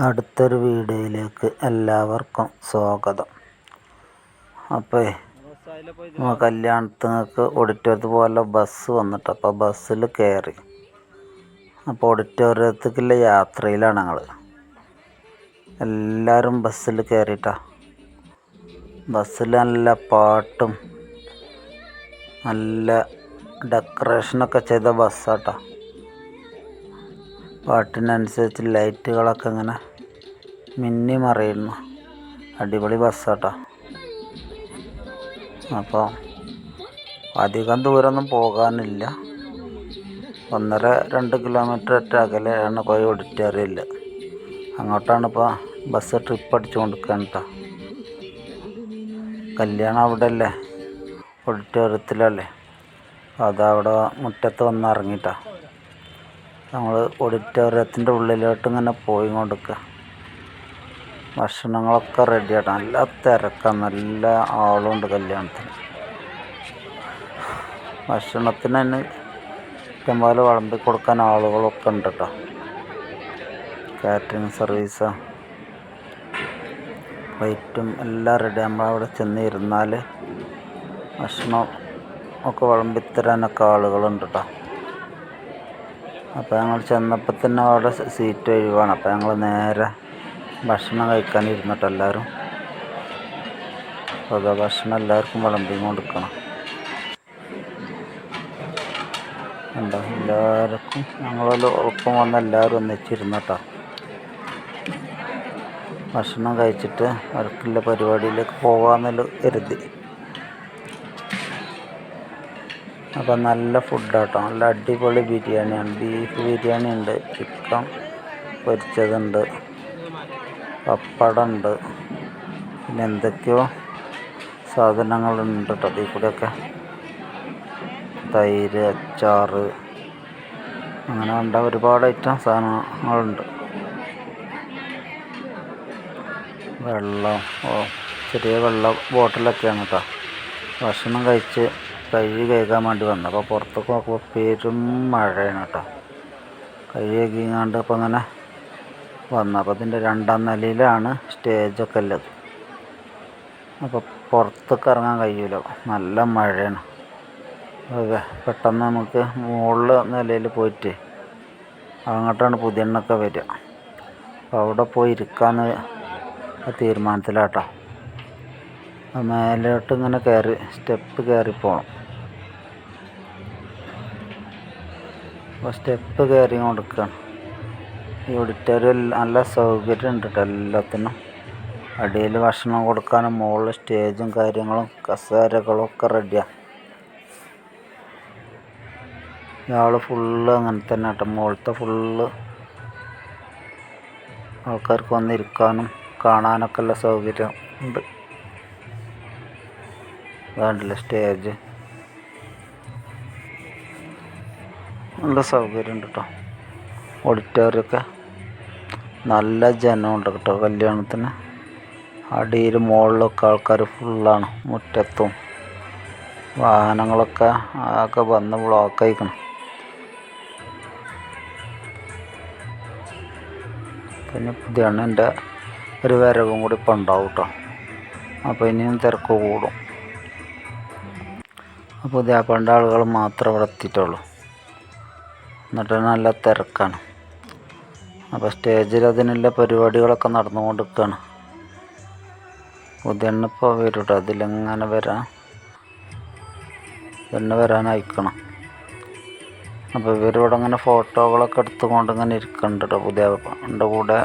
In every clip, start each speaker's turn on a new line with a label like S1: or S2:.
S1: അടുത്തൊരു വീഡിയോയിലേക്ക് എല്ലാവർക്കും സ്വാഗതം. അപ്പോൾ കല്യാണത്തിനൊക്കെ ഓഡിറ്റോറിയത്തിൽ പോലെ ബസ് വന്നിട്ട് അപ്പോൾ ബസ്സിൽ കയറി അപ്പോൾ ഓഡിറ്റോറിയത്തേക്കുള്ള യാത്രയിലാണ് ഞങ്ങൾ എല്ലാവരും ബസ്സിൽ കയറിയിട്ടാ ബസ്സിൽ നല്ല പാട്ടും നല്ല ഡെക്കറേഷനൊക്കെ ചെയ്ത ബസ്സാട്ടോ പാട്ടിനനുസരിച്ച് ലൈറ്റുകളൊക്കെ ഇങ്ങനെ മിന്നി മറയുന്നു. അടിപൊളി ബസ്സാട്ടോ അപ്പോൾ അധികം ദൂരമൊന്നും പോകാനില്ല. ഒന്നര രണ്ട് കിലോമീറ്റർ ഒറ്റ അകലെയാണ് പോയി ഓഡിറ്റോറിയം അങ്ങോട്ടാണ് ഇപ്പോൾ ബസ് ട്രിപ്പ് അടിച്ചു കൊടുക്കാൻ കേട്ടോ കല്യാണം അവിടെ അല്ലേ ഓഡിറ്റോറിയത്തിലല്ലേ അതവിടെ മുറ്റത്ത് വന്ന് ഇറങ്ങിയിട്ടാണ് നമ്മൾ ഓഡിറ്റോറിയത്തിന്റെ ഉള്ളിലോട്ട് ഇങ്ങനെ പോയി കൊടുക്കുക ഭക്ഷണങ്ങളൊക്കെ റെഡിയാട്ടോ. നല്ല തിരക്കാണ് നല്ല ആളുണ്ട് കല്യാണത്തിന്. ഭക്ഷണത്തിന് തന്നെ ഇഷ്ടംപോലെ വിളമ്പി കൊടുക്കാൻ ആളുകളൊക്കെ ഉണ്ട് കേട്ടോ കാറ്ററിങ് സർവീസ് പ്ലേറ്റും എല്ലാം റെഡി നമ്മളവിടെ ചെന്ന് ഇരുന്നാൽ ഭക്ഷണം ഒക്കെ വിളമ്പിത്തരാനൊക്കെ ആളുകളുണ്ട് കേട്ടോ അപ്പോൾ ഞങ്ങൾ ചെന്നപ്പോൾ തന്നെ അവിടെ സീറ്റ് ഒഴിവാണ്. അപ്പോൾ ഞങ്ങൾ നേരെ ഭക്ഷണം കഴിക്കാൻ ഇരുന്നിട്ട് എല്ലാവരും അപ്പോൾ ഭക്ഷണം എല്ലാവർക്കും വിളമ്പി കൊടുക്കണം എന്താ എല്ലാവർക്കും ഞങ്ങളിൽ ഒപ്പം വന്ന എല്ലാവരും ഒന്നിച്ചിരുന്നട്ടോ. ഭക്ഷണം കഴിച്ചിട്ട് അവർക്കുള്ള പരിപാടിയിലേക്ക് പോകാമെന്നുള്ള കരുതി. അപ്പം നല്ല ഫുഡാട്ടോ. നല്ല അടിപൊളി ബിരിയാണിയാണ്. ബീഫ് ബിരിയാണി ഉണ്ട് ചിക്കൻ പൊരിച്ചതുണ്ട്. പപ്പടം ഉണ്ട് പിന്നെ എന്തൊക്കെയോ സാധനങ്ങളുണ്ട് കേട്ടോ അതിൽ കൂടെയൊക്കെ. തൈര് അച്ചാറ് അങ്ങനെ വേണ്ട ഒരുപാട് ഐറ്റം സാധനങ്ങളുണ്ട്. വെള്ളം ഓ ചെറിയ വെള്ള ബോട്ടിലൊക്കെയാണ് കേട്ടോ. ഭക്ഷണം കഴിച്ച് കഴുകി കഴുകാൻ വേണ്ടി വന്നു. അപ്പോൾ പുറത്തൊക്കെ നോക്കുമ്പോൾ പെരും മഴയാണ് കേട്ടോ. കഴുകി കഴുകിങ്ങാണ്ട് അപ്പോൾ അങ്ങനെ വന്നു അപ്പോൾ അതിന്റെ രണ്ടാം നിലയിലാണ് സ്റ്റേജൊക്കെ ഉള്ളത്. അപ്പോൾ പുറത്തേക്ക് ഇറങ്ങാൻ കഴിയില്ല നല്ല മഴയാണ്. അതെ പെട്ടെന്ന് നമുക്ക് മുകളിൽ നിലയിൽ പോയിട്ട് അങ്ങോട്ടാണ് പുതിയണ്ണൊക്കെ വരിക. അപ്പോൾ അവിടെ പോയി ഇരിക്കാമെന്ന് തീരുമാനത്തിലാട്ടോ. മേലോട്ട് ഇങ്ങനെ കയറി സ്റ്റെപ്പ് കയറി പോകണം അപ്പോൾ സ്റ്റെപ്പ് കയറി കൊടുക്കുകയാണ് ഈ ഓഡിറ്റോറിയം നല്ല സൗകര്യം ഉണ്ട് കേട്ടോ എല്ലാത്തിനും. അടിയിൽ ഭക്ഷണം കൊടുക്കാനും മുകളിൽ സ്റ്റേജും കാര്യങ്ങളും കസേരകളും ഒക്കെ റെഡിയാണ് ഇയാൾ ഫുള്ള് അങ്ങനെ തന്നെ കേട്ടോ മുകളിലത്തെ ഫുള്ള് ആൾക്കാർക്ക് വന്നിരിക്കാനും കാണാനൊക്കെ ഉള്ള സൗകര്യം ഉണ്ട്. വേണ്ടില്ല സ്റ്റേജ്. നല്ല സൗകര്യം ഉണ്ട് കേട്ടോ ഓഡിറ്റോറിയമൊക്കെ നല്ല ജനമുണ്ട് കേട്ടോ കല്യാണത്തിന്. അടിയിൽ മുകളിലൊക്കെ ആൾക്കാർ ഫുള്ളാണ് മുറ്റത്തും. വാഹനങ്ങളൊക്കെ ആകെ വന്ന് ബ്ലോക്ക് അയക്കണം പിന്നെ പുതിയ എന്റെ ഒരു വരവും കൂടി ഇപ്പം ഉണ്ടാവും കേട്ടോ. അപ്പോൾ ഇനിയും തിരക്ക് കൂടും. അപ്പോൾ പുതിയ പണ്ട ആളുകൾ മാത്രം ഇവിടെ എത്തിയിട്ടുള്ളൂ. എന്നിട്ട് നല്ല തിരക്കാണ്. അപ്പോൾ സ്റ്റേജിൽ അതിനുള്ള പരിപാടികളൊക്കെ നടന്നുകൊണ്ടിരിക്കുകയാണ് പുതിയ ഇപ്പോൾ വരും കേട്ടോ അതിലെങ്ങനെ വരാൻ തന്നെ വരാനയക്കണം. അപ്പോൾ ഇവരിവിടെ അങ്ങനെ ഫോട്ടോകളൊക്കെ എടുത്തുകൊണ്ട് ഇങ്ങനെ ഇരിക്കുന്നുണ്ട് കേട്ടോ പുതിയ കൂടെ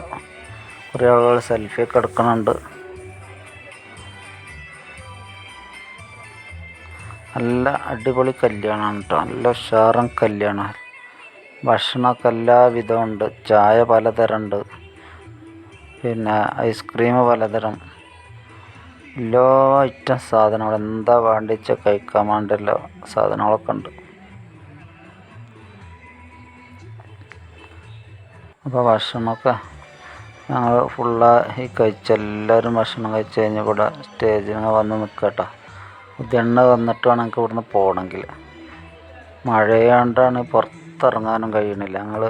S1: കുറേ ആളുകൾ സെൽഫിയൊക്കെ എടുക്കുന്നുണ്ട്. നല്ല അടിപൊളി കല്യാണമാണ് കേട്ടോ നല്ല ഉഷാറൻ കല്യാണം. ഭക്ഷണമൊക്കെ എല്ലാ വിധമുണ്ട് ചായ പലതരം ഉണ്ട് പിന്നെ ഐസ്ക്രീം പലതരം. എല്ലാ ഐറ്റം സാധനങ്ങൾ എന്താ വേണ്ടിച്ച കഴിക്കാൻ വേണ്ടിയുള്ള സാധനങ്ങളൊക്കെ ഉണ്ട്. അപ്പോൾ ഭക്ഷണമൊക്കെ ഞങ്ങൾ ഫുള്ളായി കഴിച്ച് എല്ലാവരും ഭക്ഷണം കഴിച്ച് കഴിഞ്ഞ് ഇവിടെ സ്റ്റേജിൽ വന്ന് നിൽക്കട്ടോ ഇതെണ്ണ വന്നിട്ട് വേണം ഞങ്ങൾക്ക് ഇവിടുന്ന് പോകണമെങ്കിൽ മഴയാണ്ടാണ് പുറത്തിറങ്ങാനും കഴിയണില്ല. ഞങ്ങൾ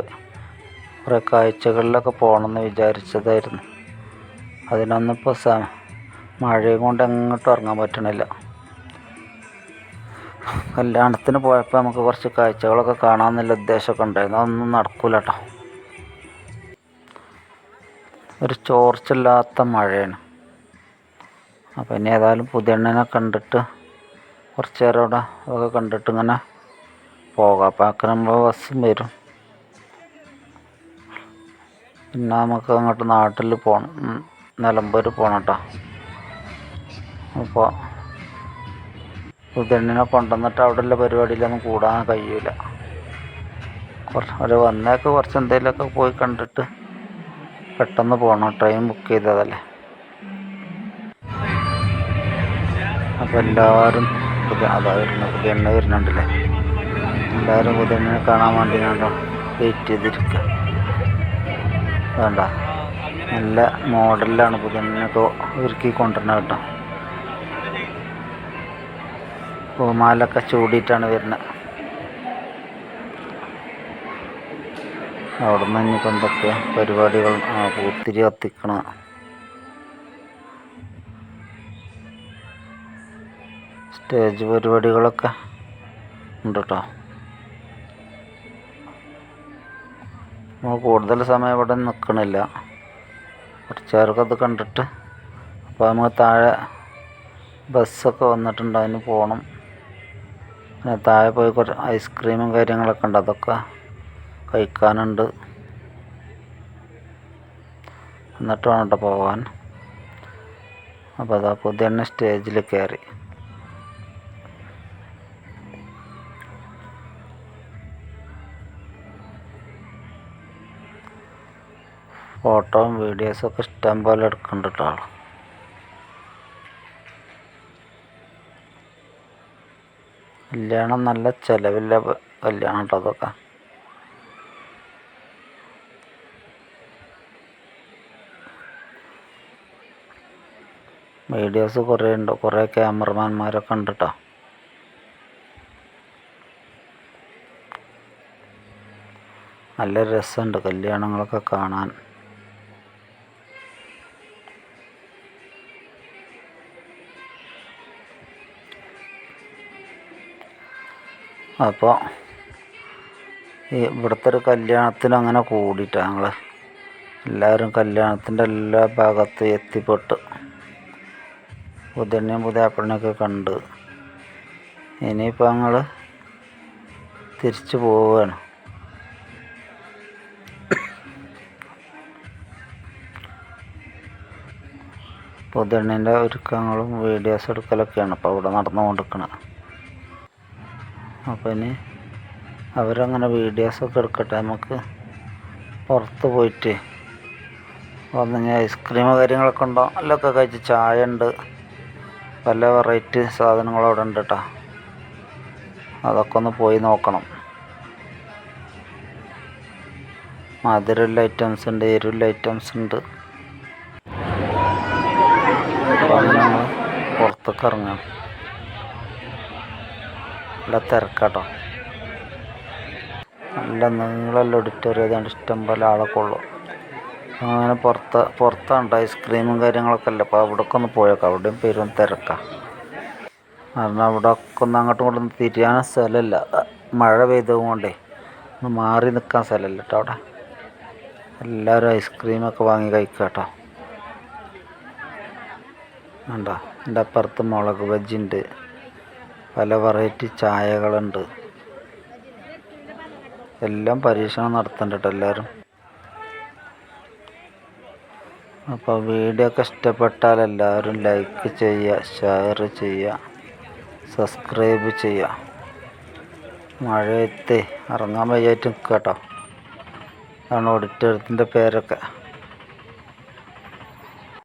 S1: കുറേ കാഴ്ചകളിലൊക്കെ പോകണമെന്ന് വിചാരിച്ചതായിരുന്നു. അതിനൊന്നും ഇപ്പോൾ സ മഴയും കൊണ്ട് എങ്ങോട്ടും ഇറങ്ങാൻ പറ്റണില്ല. കല്യാണത്തിന് പോയപ്പോൾ നമുക്ക് കുറച്ച് കാഴ്ചകളൊക്കെ കാണാമെന്നുള്ള ഉദ്ദേശമൊക്കെ ഉണ്ടായിരുന്നു. അതൊന്നും നടക്കൂല കേട്ടോ ഒരു ചോർച്ചില്ലാത്ത മഴയാണ്. അപ്പം ഇനി ഏതായാലും പുതിയണ്ണനെ കണ്ടിട്ട് കുറച്ച് നേരം അവിടെ ഒക്കെ കണ്ടിട്ട് ഇങ്ങനെ പോകാം അപ്പോൾ അക്കരെ നമ്മൾ ബസ്സും വരും. പിന്നെ നമുക്ക് അങ്ങോട്ട് നാട്ടിൽ പോകണം നിലമ്പൂർ പോകണം കേട്ടോ അപ്പോൾ ഉദണ്ണിനെ കൊണ്ടുവന്നിട്ട് അവിടെയുള്ള പരിപാടിയിലൊന്നും കൂടാൻ കഴിയൂല. കുറച്ച് ഒരു വന്നേക്ക് കുറച്ച് എന്തെങ്കിലുമൊക്കെ പോയി കണ്ടിട്ട് പെട്ടെന്ന് പോകണം ട്രെയിൻ ബുക്ക് ചെയ്തതല്ലേ. അപ്പോൾ എല്ലാവരും പുതിയ അതാ വരുന്നത്. പുതിയ എണ്ണ വരുന്നുണ്ടല്ലേ. എല്ലാവരും എണ്ണനെ കാണാൻ വേണ്ടി കണ്ടോ വെയിറ്റ് ചെയ്തിരിക്കുക വേണ്ട. നല്ല മോഡലിലാണ് പുതിയ എണ്ണയൊക്കെ ഒരുക്കി കൊണ്ടുവരുന്നത് കേട്ടോ. പൂമാലൊക്കെ ചൂടിയിട്ടാണ് വരുന്നത്. അവിടെ നിന്ന് ഇനിയിപ്പോൾ എന്തൊക്കെ പരിപാടികൾ ഒത്തിരി കത്തിക്കണ. സ്റ്റേജ് പരിപാടികളൊക്കെ ഉണ്ട് കേട്ടോ കൂടുതൽ സമയം ഇവിടെ നിൽക്കണില്ല കുറച്ച് പേർക്ക് അത് കണ്ടിട്ട്. അപ്പോൾ നമ്മൾ താഴെ ബസ്സൊക്കെ വന്നിട്ടുണ്ട് അതിന് പോകണം പിന്നെ താഴെ പോയി കുറച്ച് ഐസ്ക്രീമും കാര്യങ്ങളൊക്കെ ഉണ്ട് അതൊക്കെ കഴിക്കാനുണ്ട്. എന്നിട്ട് വേണം കേട്ടോ പോകാൻ അപ്പോൾ അതാ പുതിയ സ്റ്റേജിൽ കയറി ഫോട്ടോയും വീഡിയോസും ഒക്കെ ഇഷ്ടം പോലെ എടുക്കുന്നുണ്ട് കേട്ടോ കല്യാണം നല്ല ചിലവില്ല കല്യാണം കേട്ടോ അതൊക്കെ. വീഡിയോസ് കുറേ ഉണ്ട്. കുറേ ക്യാമറമാന്മാരൊക്കെ ഉണ്ട് കേട്ടോ നല്ല രസമുണ്ട് കല്യാണങ്ങളൊക്കെ കാണാൻ. അപ്പോൾ ഈ ഇവിടുത്തെ ഒരു കല്യാണത്തിന് അങ്ങനെ കൂടിയിട്ടാണ് ഞങ്ങൾ എല്ലാവരും കല്യാണത്തിന്റെ എല്ലാ ഭാഗത്തും എത്തിപ്പെട്ട് ബുധനെയും പുതിയാപ്പിളിനെയൊക്കെ കണ്ട് ഇനിയിപ്പോൾ ഞങ്ങൾ തിരിച്ചു പോവുകയാണ്. പുതിയണ്ണിന്റെ ഒരുക്കങ്ങളും വീഡിയോസ് എടുക്കലൊക്കെയാണ്. ഇപ്പോൾ അവിടെ നടന്നുകൊണ്ടിരിക്കുന്നത് അപ്പോൾ ഇനി അവരങ്ങനെ വീഡിയോസൊക്കെ എടുക്കട്ടെ. നമുക്ക് പുറത്ത് പോയിട്ട് വന്നു ഐസ്ക്രീം കാര്യങ്ങളൊക്കെ ഉണ്ടോ? എല്ലൊക്കെ കഴിച്ച് ചായ ഉണ്ട്. പല വെറൈറ്റി സാധനങ്ങളും അവിടെ ഉണ്ട് കേട്ടോ അതൊക്കെ ഒന്ന് പോയി നോക്കണം. മധുരമുള്ള ഐറ്റംസ് ഉണ്ട് എരിവുള്ള ഐറ്റംസ് ഉണ്ട്. അപ്പോൾ അങ്ങനെ നമ്മൾ പുറത്തേക്ക് ഇറങ്ങാം. നല്ല തിരക്കാട്ടോ. നല്ല നീളമുള്ള ഓഡിറ്റോറിയം അതുകൊണ്ട് ഇഷ്ടം പോലെ ആളൊക്കെ ഉള്ളു. അങ്ങനെ പുറത്ത് പുറത്താണ്ട് ഐസ്ക്രീമും കാര്യങ്ങളൊക്കെ അല്ലേ അപ്പോൾ അവിടെയൊക്കെ ഒന്ന് പോയേക്കാം. അവിടെയും പേരും തിരക്കാം. കാരണം അവിടെ ഒക്കെ ഒന്ന് അങ്ങോട്ടും ഇങ്ങോട്ടും തിരിയാൻ സ്ഥലമില്ല. മഴ പെയ്തത് കൊണ്ടേ ഒന്ന് മാറി നിൽക്കാൻ സ്ഥലമില്ല കേട്ടോ അവിടെ. എല്ലാവരും ഐസ്ക്രീമൊക്കെ വാങ്ങി കഴിക്കുക കേട്ടോ വേണ്ട എന്റെ അപ്പുറത്ത് മുളക് ബജ്ജിയുണ്ട്. പല വെറൈറ്റി ചായകളുണ്ട്. എല്ലാം പരീക്ഷണം നടത്തണ്ടട്ടോ എല്ലാവരും അപ്പോൾ വീഡിയോ ഒക്കെ ഇഷ്ടപ്പെട്ടാൽ എല്ലാവരും ലൈക്ക് ചെയ്യുക ഷെയർ ചെയ്യുക സബ്സ്ക്രൈബ് ചെയ്യുക. മഴയത്തെ ഇറങ്ങാൻ വയ്യായിട്ട് കേട്ടോ. അതാണ് ഓഡിറ്റോറിയത്തിന്റെ പേരൊക്കെ.